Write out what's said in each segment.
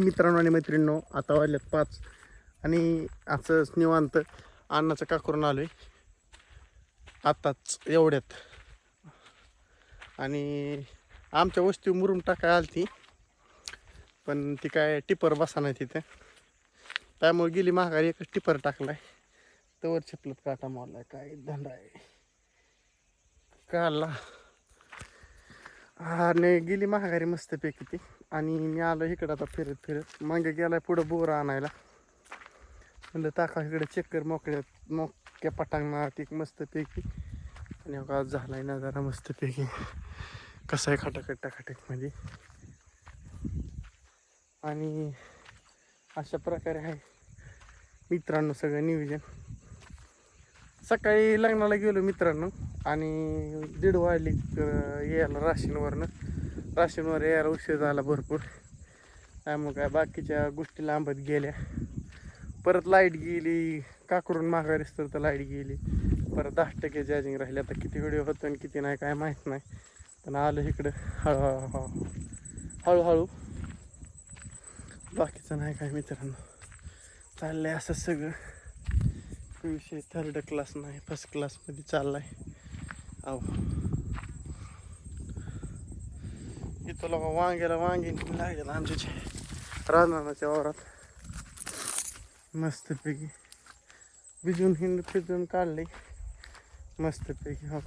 मित्रांनो आणि मैत्रिणींनो आता वाजल्यात पाच. आणि असंच निवांत अन्नाचं का करून आहे आताच एवढ्यात. आणि आमच्या वस्ती मुरुम टाकाय आली ती पण ती काय टिपर बसा नाही तिथे. त्यामुळे गेली महागारी एकच टिपर टाकलाय. तवर चिपलत काटा मारलाय. काय धंदा आहे? काढला आणि गेली महागारी मस्तपैकी ती. आणि मी आलो इकडं आता फिरत फिरत. मागे गेलाय पुढं बोर आणायला. म्हणलं टाका इकडे चक्कर मोकळ्या मोक्या पटांगणा ती मस्तपैकी आणि हो का झालाय ना जरा मस्तपैकी कसं आहे खटाखट टाकाटकमध्ये आणि अशा प्रकारे आहे मित्रांनो सगळं नियोजन. सकाळी लग्नाला गेलो मित्रांनो. आणि दीड वाजली यायला राशीनवरनं राशींवर यायला उशीर झाला भरपूर. त्यामुळे काय बाकीच्या गोष्टी लांबत गेल्या. परत लाइट गेली काकरून माघारीस तर तर लाइट गेली. परत दहा टक्के चार्जिंग राहिले. आता किती व्हिडिओ होतो आणि किती नाही काय माहीत नाही. पण आलं इकडं हळूहळू. हळूहळू. बाकीचं नाही काय मित्रांनो. चाललंय असं सगळं. विषय थर्ड क्लास नाही फर्स्ट क्लासमध्ये चाललाय. अहो इथं लोक वांग्याला वांगी लागेल आमच्या राजनानाच्या वावरात. मस्तपैकी भिजून हिंड फिजून काढले मस्तपैकी हो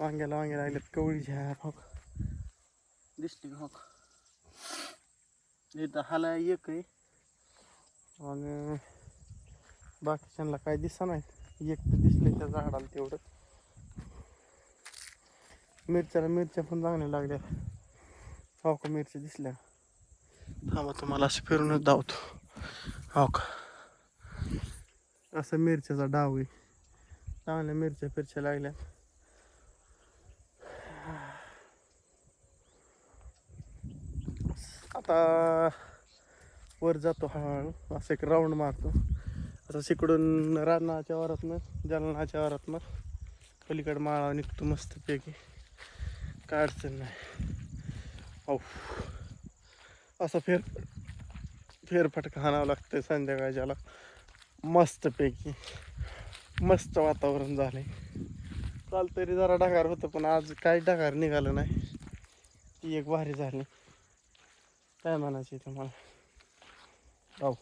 वांग्याला वांगे लागलेत कवळी झ्याप हो का. दिसली हो इथं हाला एक आहे. आणि बाकीच्यांना काय दिसा नाही एक तर दिसले त्या झाडाला तेवढं मिरच्याला मिरच्या पण चांगल्या लागल्या. हो का मिरच्या दिसल्या? थांबा तुम्हाला असं फिरूनच धावतो हो का? असं मिरच्याचा डाव आहे. चांगल्या मिरच्या फिरच्या लागल्या. आता वर जातो हळूहळू. असं एक राऊंड मारतो. आता तिकडून रानाच्या वरातनं जालनाच्या वरातनं पलीकडे माळा निघतो मस्तपैकी. काय अडचण नाही औ असं फेर फेरफटका आणावं लागतं संध्याकाळच्याला मस्तपैकी मस्त वातावरण झाले काल तरी जरा ढगार होतं पण आज काही ढगार निघालं नाही ती एक भारी झाली काय म्हणायची तुम्हाला हो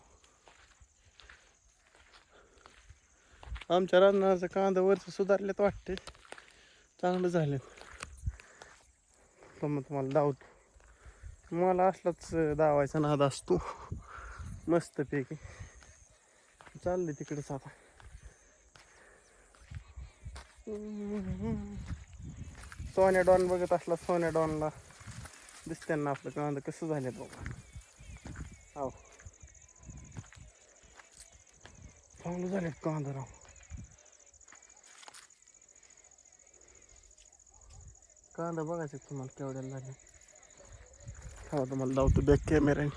आमच्या रानाचं कांदा वरचं सुधारलेत वाटते चांगलं झालं पण मग तुम्हाला दावतो. मला असलाच दावायचा नाद असतो. मस्तपैकी चालले तिकडेच आता. सोन्या डॉन बघत असला सोन्या डॉनला दिसते ना आपलं. कांदा कसं झाले बाबा हो चांगलं झाले कांदा राव. कांदा बघायचं तुम्हाला केवढ्याला लागेल. हा तुम्हाला लावतो बॅक कॅमेऱ्याने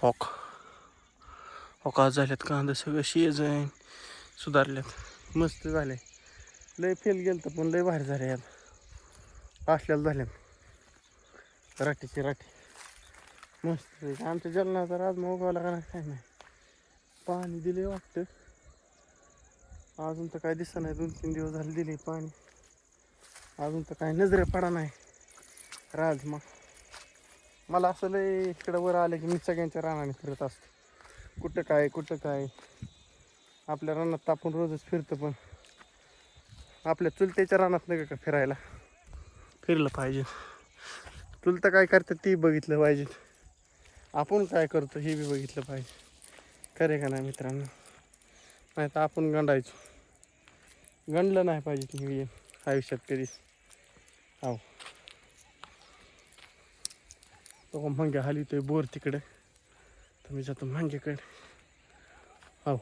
हॉक. हॉका झाल्यात कांदा सगळं शेज आहे सुधारल्यात मस्त झाले. लय फेल गेलं तर पण लय भारी झाले यात असल्याला झाल्यात राठीची राठी मस्त आमच्या जलनाचा राजमा उगवला का नाही काय नाही. पाणी दिले वाटतं. अजून तर काय दिसत नाही. दोन तीन दिवस झाले दिले पाणी. अजून तर काय नजरे पडा नाही. राजमा मला असं लय इकडं वर आलं की मी सगळ्यांच्या रानाने फिरत असतो. कुठं काय कुठं काय? आपल्या रानात तर आपण रोजच फिरतो पण. आपल्या चुलत्याच्या रानात नका का फिरायला? फिरलं पाहिजे. चुलतं काय करतात ती बघितलं पाहिजे. आपण काय करतो हे बी बघितलं पाहिजे. खरे का नाही मित्रांनो? नाही तर आपण गंडायचो. गंडलं नाही पाहिजे तुम्ही आयुष्यात कधीच. हो तो मंग्या हलितोय बोर तिकडे. तर मी जातो मांग्याकडे हो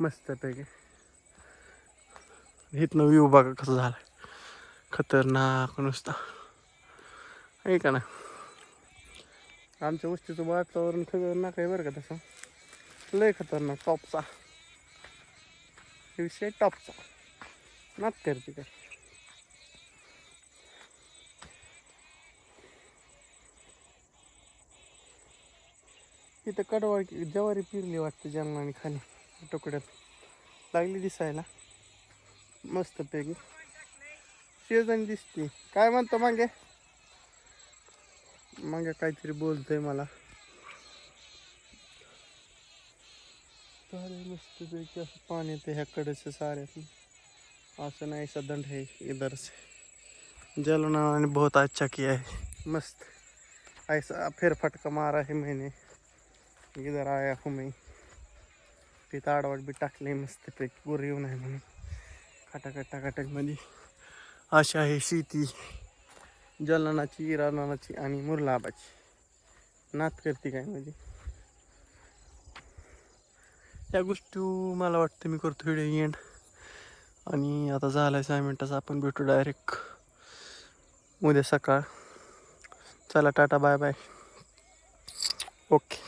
मस्तपैकी. इथनं व्यू बघा कसं झाला खतरनाक नुसता. आहे का ना आमच्या वस्तीचं वातावरण खतरनाक आहे बरं का तसं. लय खतरनाक टॉपचा विषय टॉपचा नात करते का इथं कडवा ज्वारी पिरली वाटते जन्माने खाली तुकड्यात लागली दिसायला. मस्त पैकी. शेजानी दिसते. काय म्हणतो मागे? मागे काहीतरी बोलतोय मला. सारे मस्त पैकी असं पाणी ते ह्या कडेचं साऱ्यात असं नाही ऐसा दंड है इधर से जल बहुत अच्छा किया है मस्त. ऐसा फेरफटका मारा है मैंने. इधर आया हूँ मैं। तिथं आडवाट बी टाकले मस्त पैकी गोर येऊ नये म्हणून खटाखट टाकाटकमध्ये अशी आहे शेती जलनाची इराणाची आणि मुरलाबाची नात करते काय म्हणजे या गोष्टी मला वाटतं मी करतो व्हिडिओ एंड आणि आता झाला आहे सहा मिनटाचा आपण भेटू डायरेक्ट उद्या सकाळ. चला टाटा बाय बाय ओके.